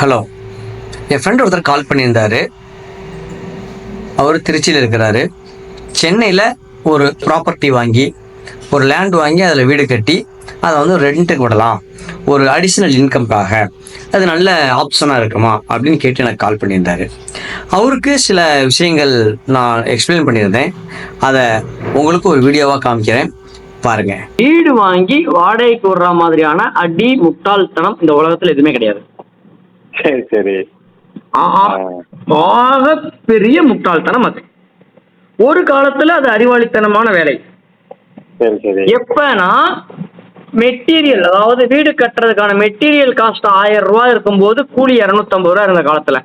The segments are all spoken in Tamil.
ஹலோ என் ஃப்ரெண்ட் ஒருத்தர் கால் பண்ணியிருந்தாரு. அவர் திருச்சியில் இருக்கிறாரு. சென்னையில் ஒரு ப்ராப்பர்ட்டி வாங்கி ஒரு லேண்ட் வாங்கி அதில் வீடு கட்டி அதை வந்து ரெண்ட்டுக்கு விடலாம். ஒரு அடிஷ்னல் இன்கம்காக அது நல்ல ஆப்ஷனாக இருக்குமா? அப்படின்னு கேட்டு எனக்கு கால் பண்ணியிருந்தாரு. அவருக்கு சில விஷயங்கள் நான் எக்ஸ்பிளைன் பண்ணியிருந்தேன். அதை உங்களுக்கு ஒரு வீடியோவாக காமிக்கிறேன். பாருங்க. வீடு வாங்கி வாடகைக்கு விடுற மாதிரியான அடி முட்டாள்தனம் இந்த உலகத்துல எதுவுமே கிடையாது. சரி சரி. ஆக பெரிய முட்டாள்தனம் அது. ஒரு காலத்துல அது அறிவாளித்தனமான வேலை. சரி சரி. எப்பனா மெட்டீரியல் அதாவது வீடு கட்டுறதுக்கான மெட்டீரியல் காஸ்ட் ஆயிரம் ரூபாய் இருக்கும்போது கூலி இரநூத்தம்பது ரூபா இருந்த காலத்துல.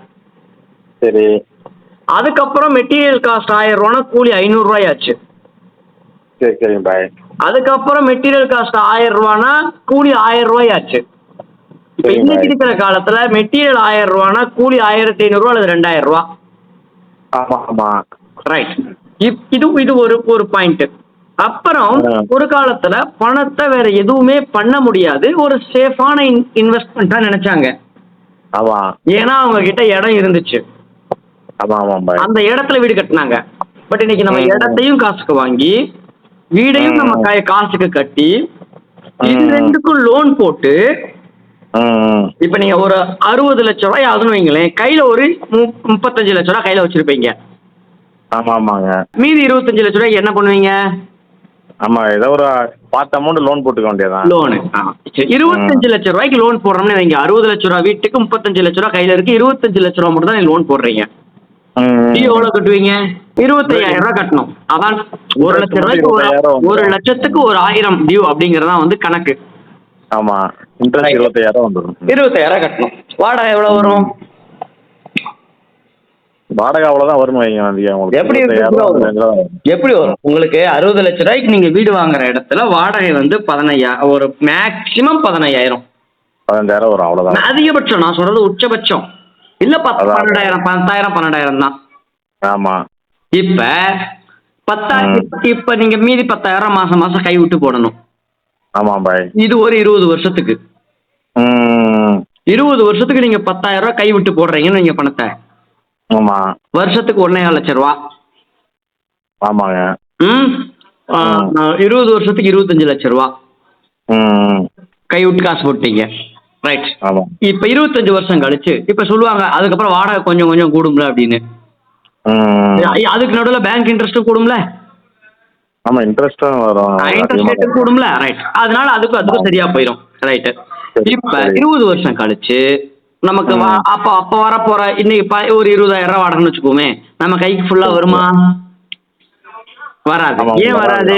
சரி. அதுக்கப்புறம் மெட்டீரியல் காஸ்ட் ஆயிரம் ரூபானா கூலி ஐநூறு ரூபாய் ஆச்சு. சரி சரிங்க பாய். அதுக்கப்புறம் மெட்டீரியல் காஸ்ட் ஆயிரம் ரூபானா கூலி ஆயிரம் ரூபாய் ஆச்சு. இப்ப. இன்னைக்கு இருக்கிற காலத்துல மெட்டீரியல் ஆயிரம் ரூபானா கூலி ஆயிரத்தி ஐநூறு ரூபா அல்லது ரெண்டாயிரம் ரூபா. ஆமா ஆமா. ரைட் இது இது ஒரு ஒரு பாயிண்ட் அப்புறம். ஒரு காலத்துல பணத்தை வேற எதுவுமே பண்ண முடியாது. ஒரு சேஃபான இன்வெஸ்ட்மெண்ட்டா நினைச்சாங்க. ஆமா. ஏன்னா அவங்க கிட்ட இடம் இருந்துச்சு. ஆமா ஆமா பாய் அந்த இடத்துல வீடு கட்டினாங்க. பட் இன்னைக்கு நம்ம. இடத்தையும் காசுக்கு வாங்கி வீடையும் நம்ம காசுக்கு கட்டி இது. ரெண்டுக்கும் லோன் போட்டு இப்ப நீங்க ஒரு அறுபது லட்ச ரூபாய் ஆகுதுன்னு வைங்களேன் கையில ஒரு முப்பத்தஞ்சு லட்ச ரூபாய் கையில வச்சிருப்பீங்க. ஆமா ஆமாங்க. மீதி இருபத்தஞ்சு லட்ச ரூபாய்க்கு என்ன பண்ணுவீங்க? ஆமா ஏதோ ஒரு பார்த்த அமௌண்ட் லோன் போட்டுக்க வேண்டியதான் லோனு இருபத்தஞ்சு லட்ச ரூபாய்க்கு லோன் போடுறோம்னு வைங்க. அறுபது லட்ச ரூபாய் வீட்டுக்கு முப்பத்தஞ்சு லட்ச ரூபாய் கையில இருக்கு. இருபத்தஞ்சு லட்ச ரூபாய் மட்டும் தான் லோன் போடுறீங்க. எவ்வளவு கட்டுவீங்க? இருபத்தையாயிரம் ரூபாய் கட்டணும். அதான் ஒரு லட்ச ரூபாய்க்கு ஒரு லட்சத்துக்கு ஒரு ஆயிரம் டியூ அப்படிங்கறதா வந்து கணக்கு. ஆமா இன்ட்ரெஸ்ட் இருபத்தையாயிரம் வந்துடும் இருபத்தாயிரம் கட்டணும். வாடகை எவ்வளவு வரும்? வாடகை அவ்வளவுதான் வரும்? எப்படி. எப்படி வரும்? உங்களுக்கு அறுபது லட்ச ரூபாய்க்கு நீங்க வீடு வாங்குற இடத்துல வாடகை வந்து பதினையாயிரம் ஒரு மேக்சிமம் பதினையாயிரம். பதினஞ்சாயிரம் வரும் அவ்வளவுதான். அதிகபட்சம் நான் சொல்றது உச்சபட்சம். இல்ல பத்து. பன்னெண்டாயிரம் பத்தாயிரம் பன்னெண்டாயிரம் தான். ஆமா. இப்ப பத்தாயிரம் இப்ப நீங்க மீதி பத்தாயிரம் மாசம் மாசம் கை விட்டு போடணும். ஆமா பாய். இது ஒரு இருபது வருஷத்துக்கு. இருபது வருஷத்துக்கு நீங்க பத்தாயிரம் ரூபாய் கை விட்டு போடுறீங்கன்னு நீங்க பணத்தை. ஆமா. வருஷத்துக்கு ஒன்னே லட்சம் ரூபா. ஆமாங்க. ம்? இருபது வருஷத்துக்கு இருபத்தஞ்சு லட்சம் ரூபா. கை விட்டு காசு போட்டீங்க. ரைட் இப்ப இருபத்தஞ்சு வருஷம் கழிச்சு இப்ப சொல்லுவாங்க அதுக்கப்புறம் வாடகை கொஞ்சம் கொஞ்சம் கூடும்ல அப்படின்னு. அதுக்கு நடுவுல பேங்க் இன்ட்ரெஸ்ட் கூடும்ல? ஆமா இன்ட்ரெஸ்டும் வரும். இன்ட்ரெஸ்ட் கூடும்ல ரைட் அதனால அதுக்கும் அதுக்கும் சரியா போயிடும் ரைட் இப்ப. இருபது வருஷம் கழிச்சு நமக்கு அப்ப அப்ப வர போற இன்னைக்கு ஒரு இருபதாயிரம் ரூபாய் வாடகைன்னு வச்சுக்கோமே நம்ம கைக்கு ஃபுல்லா வருமா? வராது. ஏன் வராது.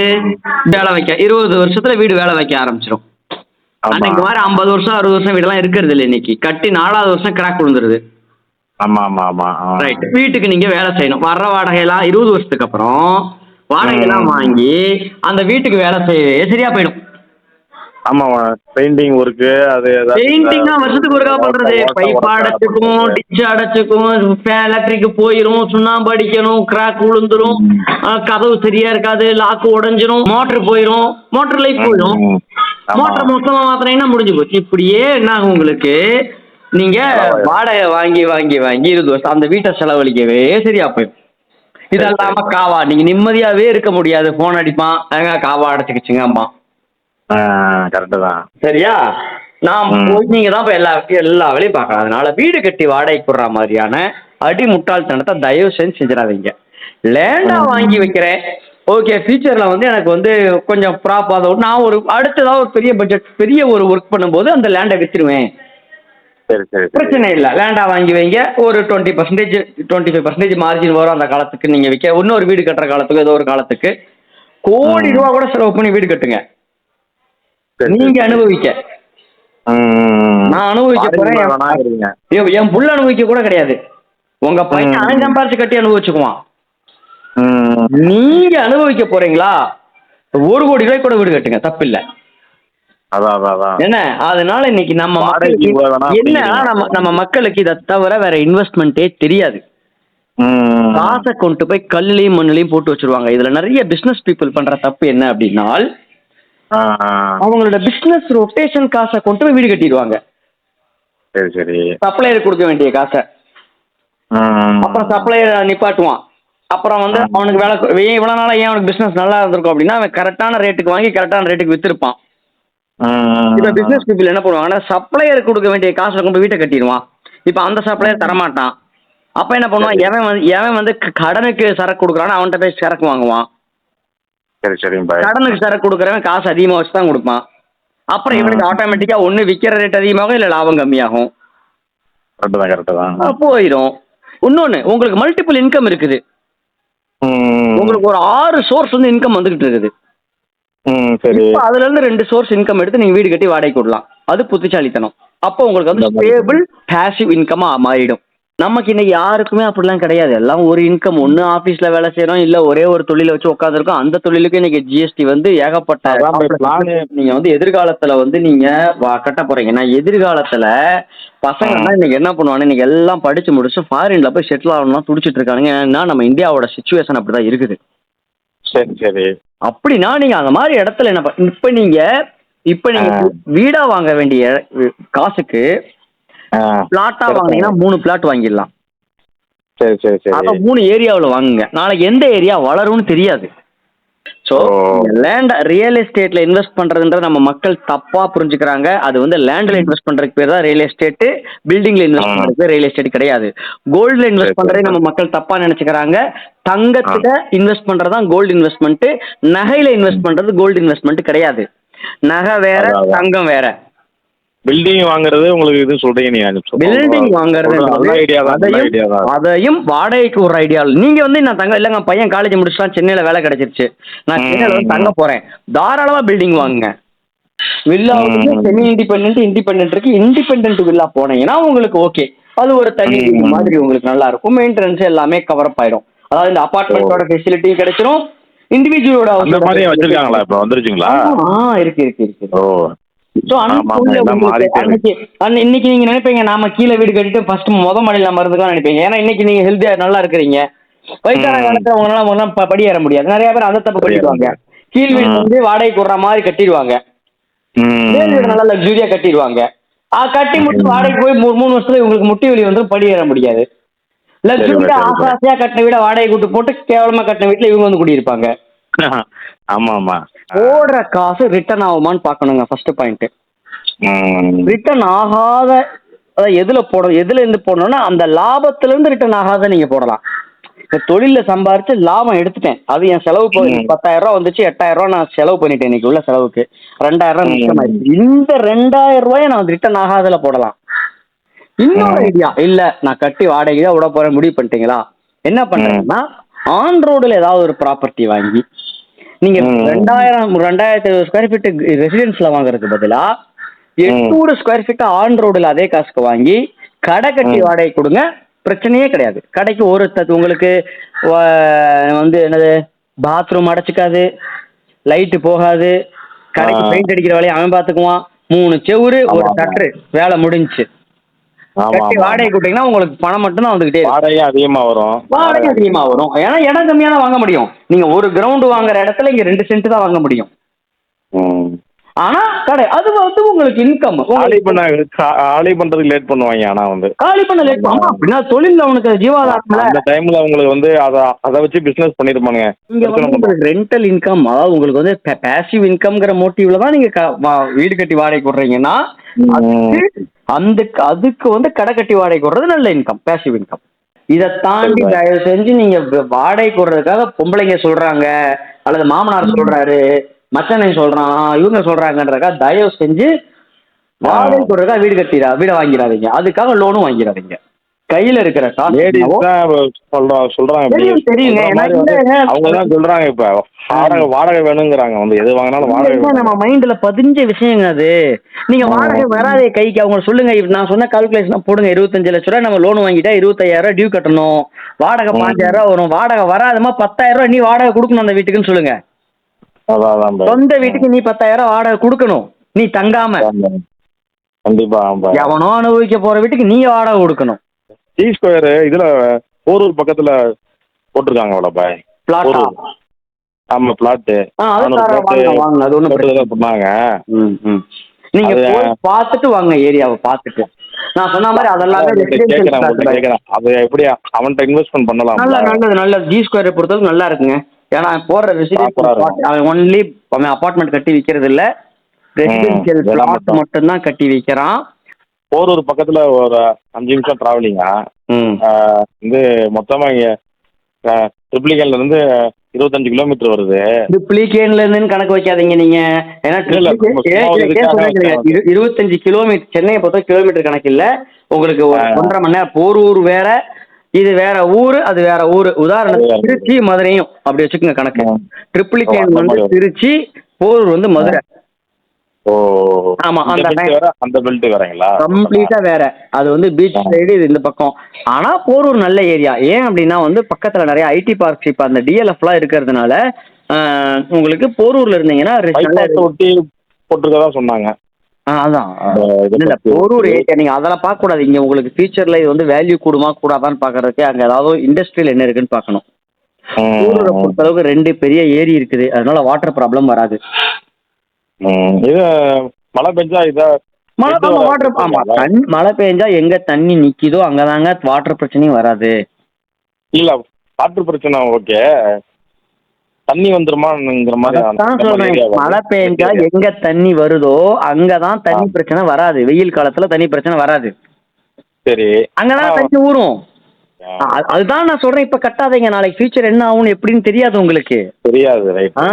வேலை வைக்க இருபது வருஷத்துல வீடு வேலை வைக்க ஆரம்பிச்சிடும் அன்னைக்கு மாதிரி ஐம்பது வருஷம் அறுபது வருஷம் வீடெல்லாம் இருக்கிறது இல்லை இன்னைக்கு. கட்டி நாலாவது வருஷம் கிராக் விழுந்துருது. ஆமா ஆமா ஆமா. ரைட் வீட்டுக்கு நீங்க வேலை செய்யணும். வர்ற வாடகையெல்லாம் இருபது வருஷத்துக்கு அப்புறம் வாடகையெல்லாம் ம். வாங்கி அந்த வீட்டுக்கு வேலை செய்யவே சரியா போயிடும். ஆமா பெயிண்டிங் ஒர்க்கு அது ஏதாவது- பெயிண்டிங் தான் வருஷத்துக்கு ஒருக்கா பண்றது பைப் அடைச்சுக்கும் டிச் அடைச்சுக்கும் எலக்ட்ரிக் போயிரும் சுண்ணாம்பு அடிக்கணும் கிராக் விழுந்துரும் கதவு சரியா இருக்காது லாக்கு உடைஞ்சிரும் மோட்டர் போயிரும் மோட்டர் லைஃப் போயிடும். மோட்டர் மொத்தமா மாத்திரீங்கன்னா முடிஞ்சு போச்சு. இப்படியே என்ன ஆகும் உங்களுக்கு? நீங்க. வாடகை வாங்கி வாங்கி வாங்கி இருபது வருஷம் அந்த வீட்டை செலவழிக்கவே சரியா போயிடும். இது சரி, இல்லாம காவா. நீங்க நிம்மதியாவே இருக்க முடியாது. போன் அடிப்பான். ஏங்க காவா அடைச்சுக்கிச்சுங்க அம்மா கரெக்டு தான். சரியா? நான். போய் நீங்க தான் இப்ப எல்லா எல்லா வேலையும் பார்க்கலாம். அதனால வீடு கட்டி வாடகை போடுற மாதிரியான அடி முட்டாள்தனத்தை தயவு செஞ்சு செஞ்சிடாதீங்க. லேண்டா. வாங்கி வைக்கிறேன். ஓகே ஃபியூச்சர்ல வந்து எனக்கு வந்து கொஞ்சம் ப்ராப்பர் நான் ஒரு அடுத்ததா ஒரு பெரிய பட்ஜெட் பெரிய ஒரு ஒர்க் பண்ணும்போது அந்த லேண்டை வித்துருவேன். சரி சரி பிரச்சனை இல்லை. லேண்டா வாங்கி வைங்க. ஒரு twenty percentage twenty five percentage margin வரும் அந்த காலத்துக்கு நீங்க விற்க இன்னொரு வீடு கட்டுற காலத்துக்கு ஏதோ ஒரு காலத்துக்கு. கோடி. ரூபா கூட செலவு பண்ணி வீடு கட்டுங்க. நீங்க. அனுபவிக்க. நான் அனுபவிக்க போறேன். என் புள்ள அனுபவிக்க கூட கிடையாது. உங்க பையன். அவன் சம்பாரிச்சு கட்டி அனுபவிச்சுக்குவான். நீங்க அனுபவிக்க போறீங்களா? ஒரு கோடி ரூபாய் கூட வீடு கட்டுங்க. தப்பில்ல. என்ன அதனால இன்னைக்கு நம்ம மக்களுக்கு இவ்வளவு என்ன. நம்ம நம்ம மக்களுக்கு இதை தவிர வேற இன்வெஸ்ட்மெண்ட்டே தெரியாது. காசை கொண்டு போய் கல்லுலையும் மண்ணுலையும் போட்டு வச்சிருவாங்க இதுல நிறைய பிசினஸ் பீப்புள் பண்ற தப்பு என்ன அப்படின்னா. அவங்களோட பிசினஸ் ரொட்டேஷன் காசை கொண்டு போய் வீடு கட்டிடுவாங்க சரி சரி சப்ளையர் கொடுக்க வேண்டிய காசை. அப்புறம் சப்ளையர் நிப்பாட்டுவான் அப்புறம் வந்து. அவனுக்கு வேலை கு- ஏன் அவனுக்கு பிஸ்னஸ் நல்லா இருந்திருக்கும் அப்படின்னா அவன் கரெக்டான ரேட்டுக்கு வாங்கி கரெக்டான ரேட்டுக்கு வித்திருப்பான். இப்போ பிசினஸ் பீப்புள் என்ன பண்ணுவாங்கன்னா சப்ளையர் கொடுக்க வேண்டிய காசை கொண்டு வீட்டை கட்டிடுவான். இப்போ அந்த சப்ளையர் தரமாட்டான். அப்போ என்ன பண்ணுவான்? எவன் வந்து எவன் வந்து கடனுக்கு சரக்கு கொடுக்குறானோ அவன்கிட்ட போய் சரக்கு வாங்குவான். சரி பாய் கடனுக்கு சரக்கு கொடுக்குறவன் காசு அதிகமாக வச்சு தான் கொடுப்பான். அப்புறம் இவனுக்கு ஆட்டோமேட்டிக்காக ஒன்று விற்கிற ரேட் அதிகமாகும் இல்லை லாபம் கம்மியாகும். போயிடும் இன்னொன்று உங்களுக்கு மல்டிபிள் இன்கம் இருக்குது. உங்களுக்கு ஒரு ஆறு சோர்ஸ் வந்து இன்கம் வந்துகிட்டு இருக்குது. சரி. இப்போ அதுல இருந்து ரெண்டு சோர்ஸ் இன்கம் எடுத்து நீங்க வீடு கட்டி வாடகை விடலாம். அது புத்திசாலித்தனம். அப்போ உங்களுக்கு வந்து. ஸ்டேபிள் பேசிவ் இன்கமா மாறிடும். நமக்கு இன்னைக்கு யாருக்குமே அப்படிலாம் கிடையாது. எல்லாம் ஒரு இன்கம் ஒன்று ஆஃபீஸில் வேலை செய்கிறோம் இல்லை ஒரே ஒரு தொழிலை வச்சு உட்காந்துருக்கோம் அந்த தொழிலுக்கு இன்னைக்கு ஜிஎஸ்டி வந்து ஏகப்பட்ட நீங்க வந்து எதிர்காலத்துல வந்து நீங்க கட்ட போறீங்க. நான் எதிர்காலத்துல பசங்க இன்னைக்கு என்ன பண்ணுவாங்க? இன்னைக்கு எல்லாம் படிச்சு முடிச்சு ஃபாரின்ல போய் செட்டில் ஆகணும்னா துடிச்சிட்டு இருக்கானுங்க. ஏன்னா நம்ம இந்தியாவோட சுச்சுவேஷன் அப்படிதான் இருக்குது. சரி சரி. அப்படின்னா நீங்க அந்த மாதிரி இடத்துல என்ன இப்ப நீங்க இப்ப நீங்க. வீடா வாங்க வேண்டிய காசுக்கு பிளாட்டா. வாங்கினீங்கன்னா மூணு பிளாட் வாங்கிடலாம். சரி சரி சரி. மூணு ஏரியாவுல வாங்குங்க. நாளைக்கு எந்த ஏரியா வளரும்னு தெரியாது. ஸோ. லேண்ட் ரியல் எஸ்டேட்ல இன்வெஸ்ட் பண்றதுன்ற நம்ம மக்கள் தப்பா புரிஞ்சுக்கிறாங்க அது வந்து லேண்ட்ல இன்வெஸ்ட் பண்றதுக்கு பேர் தான் ரியல் எஸ்டேட் பில்டிங்ல இன்வெஸ்ட். பண்றதுக்கு ரியல் எஸ்டேட் கிடையாது கோல்ட்ல இன்வெஸ்ட் பண்றதே. நம்ம மக்கள் தப்பா நினைச்சுக்கிறாங்க தங்கத்துல இன்வெஸ்ட் பண்றதுதான் கோல்டு இன்வெஸ்ட்மெண்ட் நகையில இன்வெஸ்ட் பண்றது கோல்டு இன்வெஸ்ட்மெண்ட் கிடையாது நகை வேற. தங்கம் வேற பில்டிங் வாங்குறது உங்களுக்கு இது சொல்றீங்க நீங்க. பில்டிங் வாங்குறது நல்ல ஐடியா தான் ஐடியா தான். அதையும் வாடகைக்கு ஒரு ஐடியா நீங்க வந்து நான் தங்க இல்லைங்க பையன் காலேஜ் முடிச்சுலாம் சென்னையில வேலை கிடைச்சிருச்சு. நான் சென்னையில வந்து தங்க போறேன். தாராளமா பில்டிங் வாங்குங்க. வில்லா ம். செமி இண்டிபெண்ட் இண்டிபெண்ட் இருக்கு. இண்டிபெண்ட் வில்லா போனீங்கன்னா உங்களுக்கு ஓகே அது ஒரு தனி மாதிரி உங்களுக்கு நல்லா இருக்கும். மெயின்டெனன்ஸ் எல்லாமே கவர் அப் ஆயிடும். அதாவது இந்த அபார்ட்மெண்ட்டோட ஃபெசிலிட்டியும் கிடைச்சிரும். இண்டிவிஜுவலோட அந்த மாதிரி வச்சிருக்காங்களா இப்ப? வந்துருச்சுங்களா? ஆ இருக்கு இருக்கு இருக்கு. ஓ. இன்னைக்கு நீங்க நினைப்பீங்க நாம கீழே வீடு கட்டிட்டு ஃபர்ஸ்ட் முத மாடியில் நம்ம இருந்துக்கலாம் நினைப்பீங்க. ஏன்னா இன்னைக்கு நீங்க ஹெல்த்தியா நல்லா இருக்கிறீங்க. வயசான. காலத்துல உங்களால உங்களால ப- படி ஏற முடியாது. நிறைய பேர் அந்த தப்பு பண்ணிடுவாங்க. கீழ் வீடு. வந்து வாடகைக்கு விடுற மாதிரி கட்டிடுவாங்க. ம். மேல் வீடு நல்லா லக்ஸூரியா கட்டிடுவாங்க. கட்டி முடிச்சு வாடகைக்கு போய் மூணு மூணு வருஷத்துல இவங்களுக்கு முட்டி வலி வந்து படி ஏற முடியாது. லக்ஸூரியா சரி, ஆசை சரி. ஆசையா கட்டின வீட வாடகை கூட்டு போட்டு கேவலமா கட்டின வீட்டுல இவங்க வந்து குடியிருப்பாங்க. ஆமா ஆமா. போடுற காசு ரிட்டர்ன் ஆகுமான்னு பார்க்கணுங்க ஃபர்ஸ்ட் பாயிண்ட். ரிட்டர்ன் ஆகாத அதாவது எதுல போடணும் எதுல இருந்து போடணும்னா அந்த லாபத்துல இருந்து ரிட்டர்ன் ஆகாத நீங்க போடலாம். இப்ப தொழில சம்பாரிச்சு லாபம் எடுத்துட்டேன். அது என் செலவு. பத்தாயிரம் ரூபா வந்துச்சு எட்டாயிரம் ரூபா நான் செலவு பண்ணிட்டேன் இன்னைக்கு உள்ள செலவுக்கு. ரெண்டாயிரம் ரூபாய். மிச்சமாயிருச்சு இந்த ரெண்டாயிரம் ரூபாயை நான் ரிட்டர்ன் ஆகாதல போடலாம். இன்னொரு. ஐடியா இல்ல நான் கட்டி வாடகை தான் விட போறேன் முடிவு பண்ணிட்டீங்களா? என்ன பண்றேன்னா ஆன் ரோடுல ஏதாவது ஒரு ப்ராப்பர்ட்டி வாங்கி நீங்க. ரெண்டாயிரம் ரெண்டாயிரத்தி ஐநூறு ஸ்கொயர் ஃபீட் ரெசிடென்ஸ்ல வாங்குறதுக்கு பதிலா எட்நூறு ஸ்கொயர் ஃபீட் ஆன் ரோடுல அதே காசுக்கு வாங்கி கடை கட்டி. வாடகை கொடுங்க பிரச்சனையே கிடையாது கடைக்கு ஒரு உங்களுக்கு வந்து என்னது பாத்ரூம் அடைச்சிக்காது லைட்டு போகாது கடைக்கு. பெயிண்ட் அடிக்கிற வேலையை அவன் பார்த்துக்குவான் மூணு செவுரு ஒரு. தட்டு வேலை முடிஞ்சுச்சு கட்டி. வாடகை கொடுத்தீங்கன்னா உங்களுக்கு பணம் மட்டும் தான் வந்துகிட்டே இருக்கும். வாடகை அதிகமா வரும். வாடகை அதிகமா வரும். ஏன்னா இடம் கம்மியா தான் வாங்க முடியும். நீங்க ஒரு கிரவுண்ட் வாங்குற இடத்துல இங்க ரெண்டு சென்ட் தான் வாங்க முடியும். ஆனா கடை அது வந்து உங்களுக்கு இன்கம் காலி பண்ண காலி பண்றதுக்கு லேட் பண்ணுவாங்க ஆனா வந்து. காலி பண்ண லேட் ஆமா அப்படின்னா தொழில் அவனுக்கு ஜீவாதாரம்ல அந்த டைம்ல உங்களுக்கு வந்து அத அத வச்சு பிசினஸ் பண்ணிருப்பானுங்க. இங்க வந்து ரெண்டல் இன்கம் அதாவது உங்களுக்கு வந்து பேசிவ் இன்கம்ங்கிற மோட்டிவ்ல தான் நீங்க வீடு கட்டி வாடகை விடுறீங்கன்னா அதுக்கு அந்த அதுக்கு வந்து கடை கட்டி வாடகை விடுறது நல்ல இன்கம் பேசிவ் இன்கம் இதை தாண்டி. தயவு செஞ்சு நீங்க வாடகை விடுறதுக்காக பொம்பளைங்க சொல்றாங்க அல்லது மாமனார் சொல்றாரு மச்சனை சொல்றான் இவங்க சொல்றாங்கன்றதுக்காக தயவு செஞ்சு வாடகை விடுறதுக்காக வீடு கட்டிடா வீடை வாங்கிடாதீங்க. அதுக்காக லோனும் வாங்கிடாதீங்க. கையில இருக்கிற காசு லேடிஸ் என்னவோ- தான் சொல்றா சொல்றாங்க அவங்க தான் சொல்றாங்க இப்ப. வாடகை வாடகை வேணுங்கிறாங்க வந்து. எது வாங்கினாலும் வாடகை. நம்ம மைண்ட்ல பதிஞ்ச விஷயங்க அது. நீங்க. வாடகை வராதே கைக்கு. அவங்க சொல்லுங்க. நான் சொன்ன கால்குலேஷன் போடுங்க. இருபத்தஞ்சு லட்ச ரூபாய் நம்ம லோன் வாங்கிட்டா இருபத்தாயிரம் ரூபாய் டியூ கட்டணும். வாடகை. பாஞ்சாயிரம் ரூபாய் வரும். வாடகை வராதமா பத்தாயிரம் ரூபாய் நீ வாடகை கொடுக்கணும் அந்த வீட்டுக்குன்னு சொல்லுங்க. சொந்த வீட்டுக்கு நீ பத்தாயிரம் வாடகை கொடுக்கணும். நீ தங்காம. கண்டிப்பா எவனோ அனுபவிக்க போற வீட்டுக்கு நீ வாடகை கொடுக்கணும். டி ஸ்கொயர் இதுல போரூர் பக்கத்துல போட்டிருக்காங்க பாய். பிளாட்டா போரூர். ஆமா பிளாட் ஆ அது தர வாங்க வாங்க அது ஒன்றும் பிரச்சனை பண்ணாங்க. நீங்க போய் பார்த்துட்டு வாங்க ஏரியாவை பார்த்துட்டு. நான் சொன்ன மாதிரி அதெல்லாமே தான். அது எப்படி அவன்கிட்ட இன்வெஸ்ட்மெண்ட் பண்ணலாம். நல்ல நல்லது நல்ல ஜி ஸ்கொயரை பொறுத்தவரைக்கும் நல்லா இருக்குங்க. ஏன்னா போடுற ரெசிடென்ஷியல் ஒன்லி அவன் அபார்ட்மெண்ட் கட்டி விற்கிறது இல்ல ரெசிடென்ஷியல் பிளாட் மட்டும். மட்டும்தான் கட்டி விற்கிறான் போரூர் பக்கத்துல ஒரு அஞ்சு நிமிஷம் டிராவலிங்கா வந்து மொத்தமா இங்க ட்ரிப்ளிகன்ல இருந்து இருபத்தஞ்சு கிலோமீட்டர் வருது. டுப்ளிகேன்ல இருந்து கணக்கு வைக்காதீங்க நீங்க. ஏன்னா இருபத்தஞ்சு கிலோமீட்டர் சென்னையை பொறுத்த கிலோமீட்டர் கணக்கு இல்ல. உங்களுக்கு. ஒன்றரை மணி நேரம் போரூர் வேற இது வேற ஊரு அது வேற ஊரு. உதாரணத்துக்கு. திருச்சி மதுரையும். அப்படி வச்சுக்கோங்க கணக்கு. ட்ரிப்ளிகேன் வந்து. திருச்சி போரூர் வந்து மதுரை. ஆமா, அந்த அந்த பெல்ட் வேறங்களா? கம்ப்ளீட்டா வேற. அது வந்து பீச். சைடு இது இந்த பக்கம். ஆனா போரூர் நல்ல ஏரியா ஏன் அப்படின்னா வந்து பக்கத்துல நிறைய ஐடி பார்க்ஸ் இப்ப அந்த டிஎல்எஃப்லாம் இருக்கிறதுனால உங்களுக்கு போரூர்ல இருந்தீங்கன்னா ஒட்டி போட்டிருக்கதா சொன்னாங்க. அதான். இல்ல. போரூர் ஏரியா நீங்க அதெல்லாம் பார்க்க கூடாது இங்க உங்களுக்கு ஃபியூச்சர்ல இது வந்து வேல்யூ கூடுமா கூடாதான்னு பாக்குறதுக்கு அங்க ஏதாவது இண்டஸ்ட்ரியல் என்ன இருக்குன்னு பார்க்கணும். போரூரை பொறுத்தளவுக்கு ரெண்டு பெரிய ஏரி இருக்குது. அதனால வாட்டர் ப்ராப்ளம் வராது. இது மழை பெஞ்சா இத மழை. வாட்டர் ஆமா தண்ணி மழை. பெஞ்சா எங்க தண்ணி நிக்குதோ அங்கதாங்க வாட்டர் பிரச்சனையும் வராது. இல்ல காற்று பிரச்சனை ஓகே. தண்ணி வந்துருமாங்கிற மாதிரி. மழை பெஞ்சா எங்க தண்ணி வருதோ அங்கதான் தண்ணி. பிரச்சனை வராது. வெயில் காலத்துல தண்ணி பிரச்சனை வராது. சரி. அங்கதான். தண்ணி ஊறும். அதுதான் நான் சொல்றேன். இப்ப கட்டாதீங்க நாளைக்கு ஃபியூச்சர் என்ன ஆகும்னு எப்படின்னு தெரியாது உங்களுக்கு. தெரியாது ரைட் ஆ.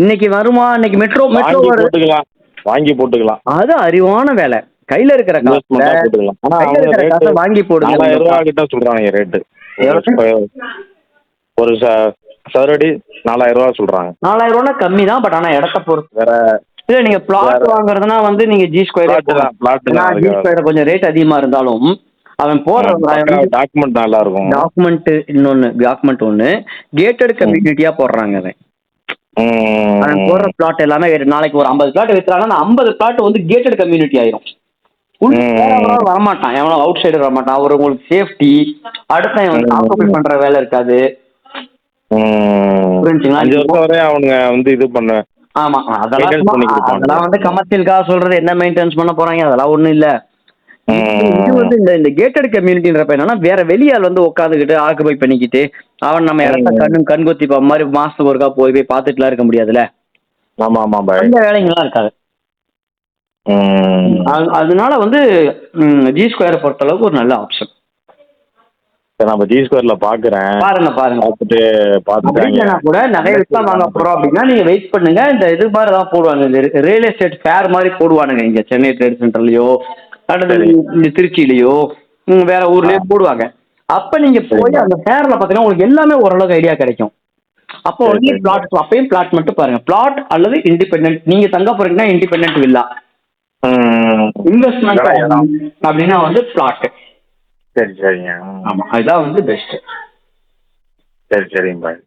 இன்னைக்கு வருமா? இன்னைக்கு மெட்ரோ மெட்ரோ போட்டுக்கலாம். வாங்கி போட்டுக்கலாம். அது அறிவான வேலை. கையில இருக்கிற காசை வாங்கி போடுங்க. சொல்றாங்க ரேட்டு ஒரு சதுரடி நாலாயிரம் ரூபா சொல்றாங்க. நாலாயிரம் ரூபா கம்மி தான் பட் ஆனா இடத்த பொறுத்து. வேற இல்ல நீங்க பிளாட் வாங்குறதுனா வந்து நீங்க ஜி ஸ்கொயர் ஜி ஸ்கொயர் கொஞ்சம் ரேட் அதிகமா இருந்தாலும் அவன் போடுற டாக்குமெண்ட் நல்லா இருக்கும். டாக்குமெண்ட் இன்னொன்னு டாக்குமெண்ட் ஒன்னு கேட்டட் கம்யூனிட்டியா போடுறாங்க அவன். போடுற பிளாட் எல்லாமே நாளைக்கு ஒரு ஐம்பது பிளாட் வித்துறாங்கன்னா அந்த ஐம்பது பிளாட் வந்து கேட்டட் கம்யூனிட்டி ஆயிரும். வரமாட்டான். எவனோ அவுட் சைடு வரமாட்டான். அவர் உங்களுக்கு சேஃப்டி அடுத்த. ஆக்குபை பண்ற வேலை இருக்காது. புரிஞ்சுங்களா? அவனுங்க வந்து இது பண்ண ஆமா. அதெல்லாம். அதெல்லாம் வந்து கமர்ஷியலுக்காக சொல்றது என்ன மெயின்டெனன்ஸ் பண்ண போறாங்க அதெல்லாம் ஒண்ணும் இல்ல. இது- வந்து இந்த இந்த கேட்டட் கம்யூனிட்டின்றப்ப என்னன்னா வேற வெளியால் வந்து உட்காந்துக்கிட்டு ஆக்குபை பண்ணிக்கிட்டு அவன் நம்ம இடத்த ம். கண்ணு கண்கொத்தி மாதிரி மாசத்துக்கு ஒருக்கா போய் போய் பார்த்துட்டுலாம் இருக்க முடியாதுல்ல? ஆமா ஆமா அந்த வேலைங்கெல்லாம் இருக்காது. அதனால வந்து ஜி ஸ்கொயரை பொறுத்த அளவுக்கு ஒரு நல்ல ஆப்ஷன் நான் ஜி ஸ்கொயர்ல பாக்குறேன். பாருங்க பாருங்க. பார்த்துட்டு பார்த்துட்டாங்க. அப்படின்னா கூட நிறைய வித்தா வாங்க போறோம் அப்படின்னா நீங்க வெயிட் பண்ணுங்க. இந்த இது மாதிரி தான் போடுவாங்க. இந்த ரியல் எஸ்டேட் ஃபேர் மாதிரி போடுவானுங்க இங்க. சென்னை ட்ரேட் சென்டர்லயோ அல்லது திருச்சியிலயோ வேற ஊர்லயோ போடுவாங்க அப்ப நீங்க போய். அந்த ஃபேர்ல பாத்தீங்கன்னா உங்களுக்கு எல்லாமே ஓரளவுக்கு ஐடியா கிடைக்கும் அப்போ ஒன்லி. பிளாட் அப்பயும் பிளாட் மட்டும் பாருங்க பிளாட் அல்லது இண்டிபெண்டன்ட் நீங்க தங்க போறீங்கன்னா இண்டிபெண்டன்ட் வில்லா. இன்வெஸ்ட்மெண்ட். அப்படின்னா வந்து பிளாட் சரி சரிங்க. ஆமா அதுதான் வந்து பெஸ்ட் சரி சரிங்க பாய்